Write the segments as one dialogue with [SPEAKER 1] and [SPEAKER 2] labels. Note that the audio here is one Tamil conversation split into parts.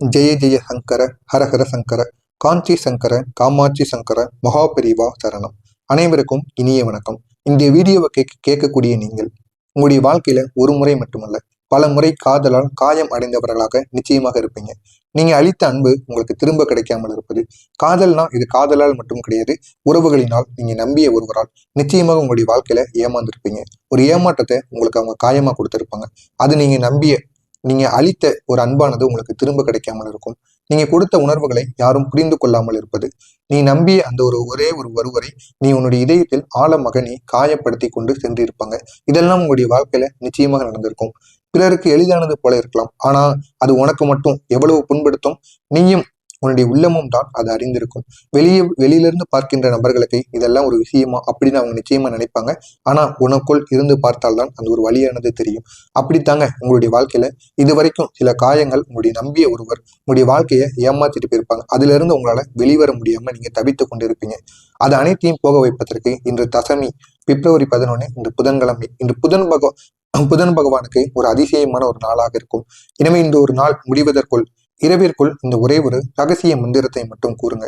[SPEAKER 1] ஜெய ஜெய சங்கர ஹரஹர சங்கர காஞ்சி சங்கர காமாட்சி சங்கர மகாபெரிவா சரணம். அனைவருக்கும் இனிய வணக்கம். இந்த வீடியோவை கேட்க கேட்கக்கூடிய நீங்கள் உங்களுடைய வாழ்க்கையில ஒரு முறை மட்டுமல்ல பல முறை காதலால் காயம் அடைந்தவர்களாக நிச்சயமாக இருப்பீங்க. நீங்க அளித்த அன்பு உங்களுக்கு திரும்ப கிடைக்காமல் இருப்பது காதல்னா இது காதலால் மட்டும் கிடையாது உறவுகளினால் நீங்க நம்பிய ஒருவரால் நிச்சயமாக உங்களுடைய வாழ்க்கையில ஏமாந்துருப்பீங்க. ஒரு ஏமாற்றத்தை உங்களுக்கு அவங்க காயமா கொடுத்திருப்பாங்க. அது நீங்க நம்பிய நீங்க அளித்த ஒரு அன்பானது உங்களுக்கு திரும்ப கிடைக்காமல் இருக்கும். நீங்க கொடுத்த உணர்வுகளை யாரும் புரிந்து கொள்ளாமல் இருப்பது. நீ நம்பிய அந்த ஒரு ஒரே ஒரு ஒருவரை நீ உன்னுடைய இதயத்தில் ஆழ மகனை காயப்படுத்தி கொண்டு சென்றிருப்பாங்க. இதெல்லாம் உங்களுடைய வாழ்க்கையில நிச்சயமாக நடந்திருக்கும். பிறருக்கு எளிதானது போல இருக்கலாம். ஆனா அது உனக்கு மட்டும் எவ்வளவு புண்படுத்தும்? நீயும் உன்னுடைய உள்ளமும் தான் அது அறிந்திருக்கும். வெளியே வெளியிலிருந்து பார்க்கின்ற நபர்களுக்கு இதெல்லாம் ஒரு விஷயமா அப்படின்னு அவங்க நிச்சயமா நினைப்பாங்க. ஆனா உனக்குள் இருந்து பார்த்தால்தான் அந்த ஒரு வழியானது தெரியும். அப்படித்தாங்க உங்களுடைய வாழ்க்கையில. இது வரைக்கும் சில காயங்கள் உங்களுடைய நம்பிய ஒருவர் உங்களுடைய வாழ்க்கையை ஏமாத்திட்டு போயிருப்பாங்க. அதுல இருந்து உங்களால வெளிவர முடியாம நீங்க தவித்து கொண்டிருப்பீங்க. அது அனைத்தையும் போக வைப்பதற்கு இன்று தசமி பிப்ரவரி பதினொன்று இன்று புதன்கிழமை. இன்று புதன் பகவான் புதன் பகவானுக்கு ஒரு அதிசயமான ஒரு நாளாக இருக்கும். எனவே இந்த ஒரு நாள் முடிவதற்குள் இரவிற்குள் இந்த ஒரே ஒரு ரகசிய மந்திரத்தை மட்டும் கூறுங்க.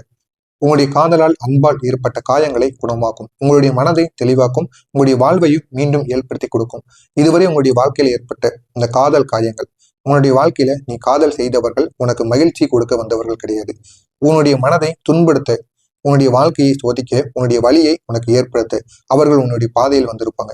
[SPEAKER 1] உங்களுடைய காதலால் அன்பால் ஏற்பட்ட காயங்களை குணமாக்கும். உங்களுடைய மனதை தெளிவாக்கும். உங்களுடைய வாழ்வையும் மீண்டும் ஏற்படுத்தி கொடுக்கும். இதுவரை உங்களுடைய வாழ்க்கையில் ஏற்பட்ட இந்த காதல் காயங்கள் உன்னுடைய வாழ்க்கையில நீ காதல் செய்தவர்கள் உனக்கு மகிழ்ச்சி கொடுக்க வந்தவர்கள் கிடையாது. உன்னுடைய மனதை துன்படுத்த உன்னுடைய வாழ்க்கையை சோதிக்க உன்னுடைய வழியை உனக்கு ஏற்படுத்த அவர்கள் உன்னுடைய பாதையில் வந்திருப்பாங்க.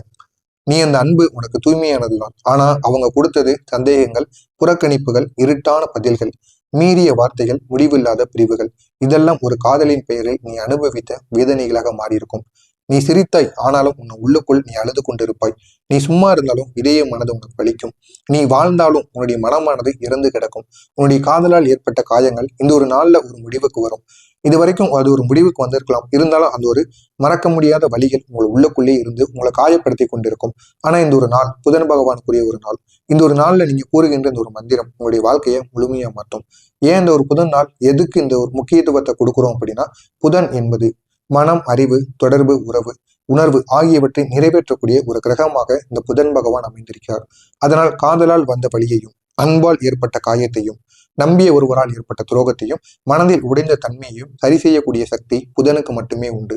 [SPEAKER 1] நீ அந்த அன்பு உனக்கு தூய்மையானதுதான் ஆனா அவங்க கொடுத்தது சந்தேகங்கள் புறக்கணிப்புகள் இருட்டான பதில்கள் மீறிய வார்த்தைகள் முடிவில்லாத பிரிவுகள். இதெல்லாம் ஒரு காதலின் பெயரில் நீ அனுபவித்த வேதனைகளாக மாறியிருக்கும். நீ சிரித்தாய் ஆனாலும் உன் உள்ளுக்குள் நீ அழுது கொண்டிருப்பாய். நீ சும்மா இருந்தாலும் இதய மனது உனக்கு வலிக்கும். நீ வாழ்ந்தாலும் உன்னுடைய மனமானது இறந்து கிடக்கும். உன்னுடைய காதலால் ஏற்பட்ட காயங்கள் இந்த ஒரு நாள்ல ஒரு முடிவுக்கு வரும். இது வரைக்கும் அது ஒரு முடிவுக்கு வந்திருக்கலாம். இருந்தாலும் அந்த ஒரு மறக்க முடியாத வழிகள் உங்களை உள்ளக்குள்ளே இருந்து உங்களை காயப்படுத்தி கொண்டிருக்கும். ஆனா இந்த ஒரு நாள் புதன் பகவானுக்குரிய ஒரு நாள். இந்த ஒரு நாள்ல நீங்க கூறுகின்ற இந்த ஒரு மந்திரம் உங்களுடைய வாழ்க்கையை முழுமையா மாற்றும். ஏன் இந்த ஒரு புதன் நாள் எதுக்கு இந்த ஒரு முக்கியத்துவத்தை கொடுக்குறோம் அப்படின்னா புதன் என்பது மனம் அறிவு தொடர்பு உறவு உணர்வு ஆகியவற்றை நிறைவேற்றக்கூடிய ஒரு கிரகமாக இந்த புதன் பகவான் அமைந்திருக்கிறார். அதனால் காதலால் வந்த வழியையும் அன்பால் ஏற்பட்ட காயத்தையும் நம்பிய ஒருவரால் ஏற்பட்ட துரோகத்தையும் மனதில் உடைந்த தன்மையையும் சரி செய்யக்கூடிய சக்தி புதனுக்கு மட்டுமே உண்டு.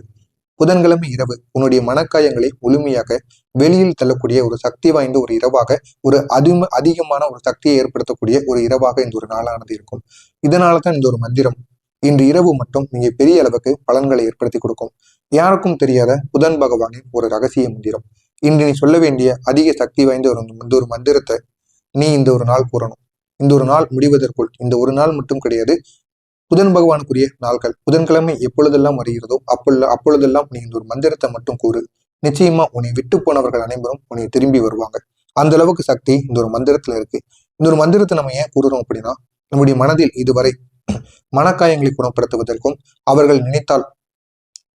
[SPEAKER 1] புதன்கிழமை இரவு உன்னுடைய மனக்காயங்களை முழுமையாக வெளியில் தள்ளக்கூடிய ஒரு சக்தி வாய்ந்த ஒரு இரவாக ஒரு அதிக அதிகமான ஒரு சக்தியை ஏற்படுத்தக்கூடிய ஒரு இரவாக இந்த ஒரு நாளானது இருக்கும். இதனால தான் இந்த ஒரு மந்திரம் இன்று இரவு மட்டும் மிக பெரிய அளவுக்கு பலன்களை ஏற்படுத்தி கொடுக்கும். யாருக்கும் தெரியாத புதன் பகவானின் ஒரு ரகசிய மந்திரம். இன்று நீ சொல்ல வேண்டிய அதிக சக்தி வாய்ந்த ஒரு இந்த ஒரு மந்திரத்தை நீ இந்த ஒரு நாள் கூறணும். இந்த ஒரு நாள் முடிவதற்குள் இந்த ஒரு நாள் மட்டும் கிடையாது. புதன் பகவானுக்குரிய நாள்கள். புதன்கிழமை எப்பொழுதெல்லாம் வருகிறதோ அப்பொழுது அப்பொழுதெல்லாம் நீ இந்த ஒரு மந்திரத்தை மட்டும் கூறு. நிச்சயமா உன்னை விட்டு போனவர்கள் அனைவரும் உன்னை திரும்பி வருவாங்க. அந்த அளவுக்கு சக்தி இந்த ஒரு மந்திரத்துல இருக்கு. இந்த ஒரு மந்திரத்தை நம்ம ஏன் கூறுறோம் அப்படின்னா நம்முடைய மனதில் இதுவரை மனக்காயங்களை குணப்படுத்துவதற்கும் அவர்கள் நினைத்தால்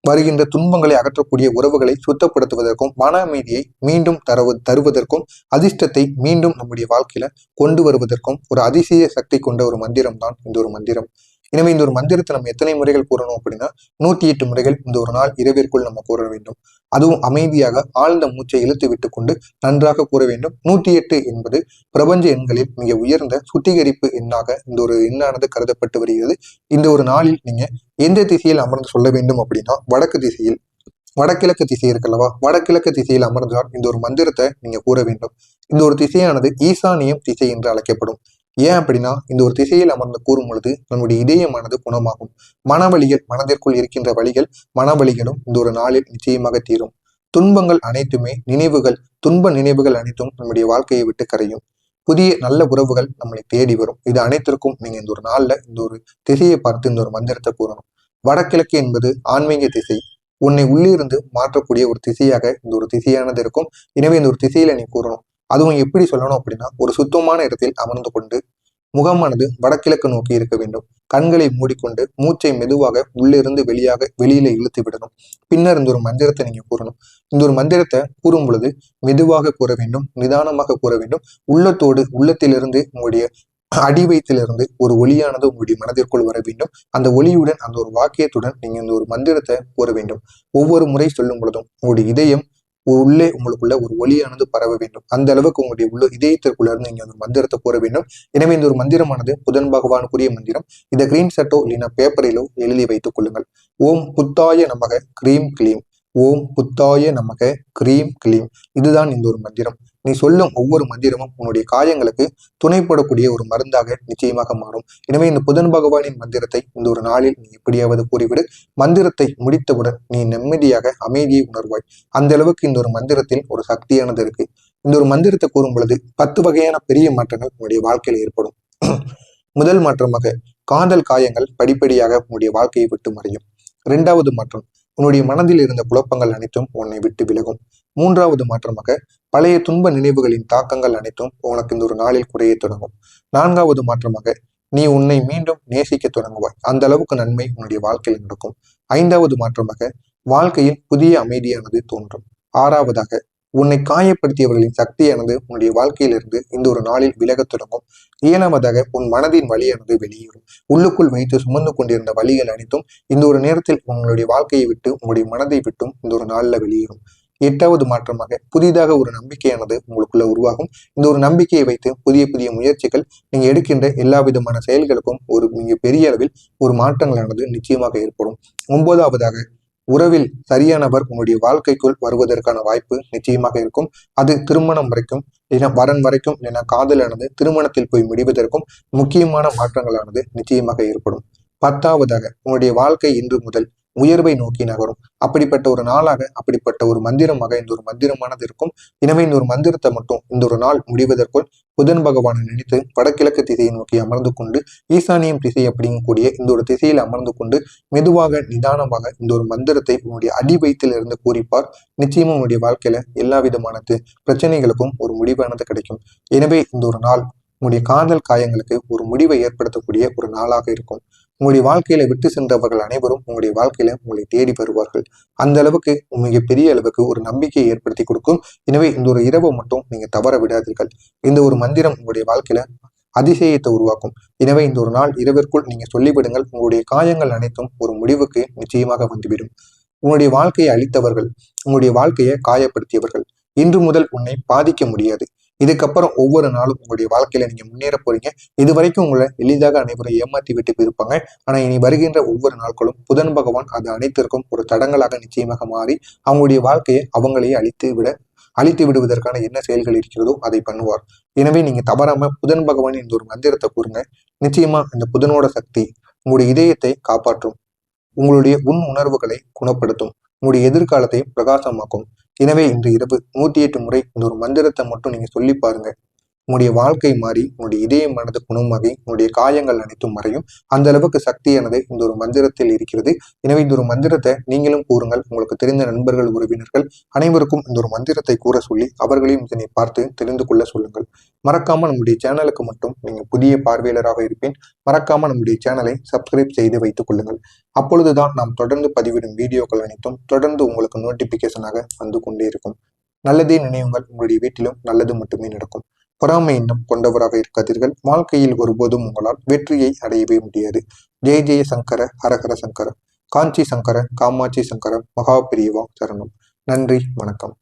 [SPEAKER 1] வருகின்ற துன்பங்களை அகற்றக்கூடிய உறவுகளை சுத்தப்படுத்துவதற்கும் மன அமைதியை மீண்டும் தருவ தருவதற்கும் அதிர்ஷ்டத்தை மீண்டும் நம்முடைய வாழ்க்கையில கொண்டு வருவதற்கும் ஒரு அதிசய சக்தி கொண்ட ஒரு மந்திரம் தான் இந்த ஒரு மந்திரம். எனவே இந்த ஒரு மந்திரத்தை நம்ம எத்தனை முறைகள் கூறணும் அப்படின்னா நூத்தி எட்டு முறைகள் இந்த ஒரு நாள் இரவிற்குள் நம்ம கூற வேண்டும். அதுவும் அமைதியாக ஆழ்ந்த மூச்சை இழுத்து விட்டுக்கொண்டு நன்றாக கூற வேண்டும். நூத்தி எட்டு என்பது பிரபஞ்ச எண்களில் மிக உயர்ந்த சுத்திகரிப்பு எண்ணாக இந்த ஒரு எண்ணானது கருதப்பட்டு வருகிறது. இந்த ஒரு நாளில் நீங்க எந்த திசையில் அமர்ந்து சொல்ல வேண்டும் அப்படின்னா வடக்கு திசையில் வடகிழக்கு திசை இருக்கல்லவா வடகிழக்கு திசையில் அமர்ந்தால் இந்த ஒரு மந்திரத்தை நீங்க கூற வேண்டும். இந்த ஒரு திசையானது ஈசானியம் திசை என்று அழைக்கப்படும். ஏன் அப்படின்னா இந்த ஒரு திசையில் அமர்ந்து கூறும் பொழுது நம்முடைய இதயமானது குணமாகும். மனவழிகள் மனதிற்குள் இருக்கின்ற வழிகள் மனவழிகளும் இந்த ஒரு நாளில் நிச்சயமாக தீரும். துன்பங்கள் அனைத்துமே நினைவுகள் துன்ப நினைவுகள் அனைத்தும் நம்முடைய வாழ்க்கையை விட்டு கரையும். புதிய நல்ல உறவுகள் நம்மளை தேடி வரும். இது அனைத்திற்கும் நீங்க இந்த ஒரு நாள்ல இந்த ஒரு திசையை பார்த்து இந்த ஒரு மந்திரத்தை கூறணும். வடகிழக்கு என்பது ஆன்மீக திசை. உன்னை உள்ளிருந்து மாற்றக்கூடிய ஒரு திசையாக இந்த ஒரு திசையானது இருக்கும். எனவே இந்த ஒரு திசையில நீ கூறணும். அதுவும் எப்படி சொல்லணும் அப்படின்னா ஒரு சுத்தமான இடத்தில் அமர்ந்து கொண்டு முகமானது வடகிழக்கு நோக்கி இருக்க வேண்டும். கண்களை மூடிக்கொண்டு மூச்சை மெதுவாக உள்ளிருந்து வெளியாக வெளியில இழுத்து விடணும். பின்னர் இந்த ஒரு மந்திரத்தை நீங்க கூறணும். இந்த ஒரு மந்திரத்தை கூறும் பொழுது மெதுவாக கூற வேண்டும் நிதானமாக கூற வேண்டும். உள்ளத்தோடு உள்ளத்திலிருந்து உங்களுடைய அடிவயத்திலிருந்து ஒரு ஒளியானது உங்களுடைய மனதிற்குள் வர வேண்டும். அந்த ஒளியுடன் அந்த ஒரு வாக்கியத்துடன் நீங்க இந்த ஒரு மந்திரத்தை கூற வேண்டும். ஒவ்வொரு முறை சொல்லும் பொழுதும் உங்களுடைய இதயம் உள்ளே உங்களுக்குள்ள ஒரு ஒளியானது பரவ வேண்டும். அந்த அளவுக்கு உங்களுடைய உள்ள இதயத்திற்குள்ள இருந்து நீங்க ஒரு மந்திரத்தை கூற வேண்டும். எனவே இந்த ஒரு மந்திரமானது புதன் பகவானுக்குரிய மந்திரம். இதை கிரீன் சட்டோ இல்லைன்னா பேப்பரிலோ எழுதி வைத்துக் கொள்ளுங்கள். ஓம் புத்தாய நமக. கிரீம் கிளீம். ஓம் புத்தாய நமக கிரீம் கிளீம். இதுதான் இந்த ஒரு மந்திரம். நீ சொல்லும் ஒவ்வொரு மந்திரமும் உன்னுடைய காயங்களுக்கு துணைப்படக்கூடிய ஒரு மருந்தாக நிச்சயமாக மாறும். எனவே இந்த புதன் பகவானின் மந்திரத்தை இந்த ஒரு நாளில் நீ எப்படியாவது கூறிவிடு. மந்திரத்தை முடித்தவுடன் நீ நிம்மதியாக அமைதியை உணர்வாய். அந்த அளவுக்கு இந்த ஒரு மந்திரத்தில் ஒரு சக்தியானது இருக்கு. இந்த ஒரு மந்திரத்தை கூறும் பொழுது பத்து வகையான பெரிய மாற்றங்கள் உன்னுடைய வாழ்க்கையில் ஏற்படும். முதல் மாற்றமாக காதல் காயங்கள் படிப்படியாக உன்னுடைய வாழ்க்கையை விட்டு மறையும். இரண்டாவது மாற்றம் உன்னுடைய மனதில் இருந்த குழப்பங்கள் அனைத்தும் உன்னை விட்டு விலகும். மூன்றாவது மாற்றமாக பழைய துன்ப நினைவுகளின் தாக்கங்கள் அனைத்தும் உனக்கு இந்த ஒரு நாளில் குறைய தொடங்கும். நான்காவது மாற்றமாக நீ உன்னை மீண்டும் நேசிக்க தொடங்குவாய். அந்த அளவுக்கு நன்மை உன்னுடைய வாழ்க்கையில் நடக்கும். ஐந்தாவது மாற்றமாக வாழ்க்கையில் புதிய அமைதியானது தோன்றும். ஆறாவதாக உன்னை காயப்படுத்தியவர்களின் சக்தியானது உன்னுடைய வாழ்க்கையிலிருந்து இந்த ஒரு நாளில் விலகத் தொடங்கும். ஏழாவதாக உன் மனதின் வழியானது வெளியேறும். உள்ளுக்குள் வைத்து சுமந்து கொண்டிருந்த வழிகள் அனைத்தும் இந்த ஒரு நேரத்தில் உங்களுடைய வாழ்க்கையை விட்டு உங்களுடைய மனதை விட்டும் இந்த ஒரு நாளில் வெளியேறும். எட்டாவது மாற்றமாக புதிதாக ஒரு நம்பிக்கையானது உங்களுக்குள்ள உருவாகும். இந்த ஒரு நம்பிக்கையை வைத்து புதிய புதிய முயற்சிகள் நீங்க எடுக்கின்ற எல்லா விதமான செயல்களுக்கும் ஒரு மிக பெரிய அளவில் ஒரு மாற்றங்களானது நிச்சயமாக ஏற்படும். ஒன்பதாவதாக உறவில் சரியானவர் உங்களுடைய வாழ்க்கைக்குள் வருவதற்கான வாய்ப்பு நிச்சயமாக இருக்கும். அது திருமணம் வரைக்கும் இல்லைன்னா வரன் வரைக்கும் இல்லைன்னா காதலானது திருமணத்தில் போய் முடிவதற்கும் முக்கியமான மாற்றங்களானது நிச்சயமாக ஏற்படும். பத்தாவதாக உங்களுடைய வாழ்க்கை இன்று முதல் உயர்வை நோக்கி நகரும். அப்படிப்பட்ட ஒரு நாளாக அப்படிப்பட்ட ஒரு மந்திரமாக இந்த ஒரு மந்திரமானது இருக்கும். எனவே இந்த ஒரு மந்திரத்தை மட்டும் இந்த ஒரு நாள் முடிவதற்குள் புதன் பகவானை நினைத்து வடகிழக்கு திசையை நோக்கி அமர்ந்து கொண்டு ஈசானியம் திசை அப்படிங்கக்கூடிய இந்த ஒரு திசையில் அமர்ந்து கொண்டு மெதுவாக நிதானமாக இந்த ஒரு மந்திரத்தை உன்னுடைய அடி வயிற்றில் இருந்து கூறிப்பார் நிச்சயமும் உன்னுடைய வாழ்க்கையில எல்லா விதமான பிரச்சனைகளுக்கும் ஒரு முடிவானது கிடைக்கும். எனவே இந்த ஒரு நாள் உன்னுடைய காதல் காயங்களுக்கு ஒரு முடிவை ஏற்படுத்தக்கூடிய ஒரு நாளாக இருக்கும். உங்களுடைய வாழ்க்கையில விட்டு சென்றவர்கள் அனைவரும் உங்களுடைய வாழ்க்கையில உங்களை தேடி வருவார்கள். அந்த அளவுக்கு மிக பெரிய அளவுக்கு ஒரு நம்பிக்கையை ஏற்படுத்தி கொடுக்கும். எனவே இந்த ஒரு இரவு மட்டும் நீங்க தவற விடாதீர்கள். இந்த ஒரு மந்திரம் உங்களுடைய வாழ்க்கையில அதிசயத்தை உருவாக்கும். எனவே இந்த ஒரு நாள் இரவிற்குள் நீங்க சொல்லிவிடுங்கள். உங்களுடைய காயங்கள் அனைத்தும் ஒரு முடிவுக்கு நிச்சயமாக வந்துவிடும். உங்களுடைய வாழ்க்கையை அளித்தவர்கள் உங்களுடைய வாழ்க்கையை காயப்படுத்தியவர்கள் இன்று முதல் உன்னை பாதிக்க முடியாது. இதுக்கப்புறம் ஒவ்வொரு நாளும் உங்களுடைய வாழ்க்கையில நீங்க முன்னேற போறீங்க. இது வரைக்கும் உங்களை எளிதாக அனைவரும் ஏமாற்றி விட்டு போயிருப்பாங்க. ஆனா இனி வருகின்ற ஒவ்வொரு நாட்களும் புதன் பகவான் அது அனைத்திற்கும் ஒரு தடங்களாக நிச்சயமாக மாறி அவங்களுடைய வாழ்க்கையை அவங்களையே அழித்து விட அழித்து விடுவதற்கான என்ன செயல்கள் இருக்கிறதோ அதை பண்ணுவார். எனவே நீங்க தவறாம புதன் பகவான் இந்த ஒரு மந்திரத்தை கூறுங்க. நிச்சயமா இந்த புதனோட சக்தி உங்களுடைய இதயத்தை காப்பாற்றும். உங்களுடைய உன் உணர்வுகளை குணப்படுத்தும். உங்களுடைய எதிர்காலத்தை பிரகாசமாக்கும். எனவே இன்று இரவு நூத்தி எட்டு முறை இந்த ஒரு மந்திரத்தை மட்டும் நீங்க சொல்லி பாருங்க. உங்களுடைய வாழ்க்கை மாறி உங்களுடைய இதயமானது குணமாகி உங்களுடைய காயங்கள் அனைத்தும் மறையும். அந்த அளவுக்கு சக்தியானது இந்த ஒரு மந்திரத்தில் இருக்கிறது. எனவே இந்த ஒரு மந்திரத்தை நீங்களும் கூறுங்கள். உங்களுக்கு தெரிந்த நண்பர்கள் உறவினர்கள் அனைவருக்கும் இந்த ஒரு மந்திரத்தை கூற சொல்லி அவர்களையும் இதனை பார்த்து தெரிந்து கொள்ள சொல்லுங்கள். மறக்காம நம்முடைய சேனலுக்கு மட்டும் நீங்கள் புதிய பார்வையாளராக இருப்பேன். மறக்காம நம்முடைய சேனலை சப்ஸ்கிரைப் செய்து வைத்துக் கொள்ளுங்கள். அப்பொழுதுதான் நாம் தொடர்ந்து பதிவிடும் வீடியோக்கள் அனைத்தும் தொடர்ந்து உங்களுக்கு நோட்டிபிகேஷனாக வந்து கொண்டே இருக்கும். நல்லதே நினைவுங்கள். உங்களுடைய வீட்டிலும் நல்லது மட்டுமே நடக்கும். பொறாமை எண்ணம் கொண்டவராக இருக்காதீர்கள். வாழ்க்கையில் ஒருபோதும் உங்களால் வெற்றியை அடையவே முடியாது. ஜெய ஜெய சங்கர ஹரஹர சங்கர காஞ்சி சங்கர காமாட்சி சங்கர மகாபிரியவா சரணம். நன்றி வணக்கம்.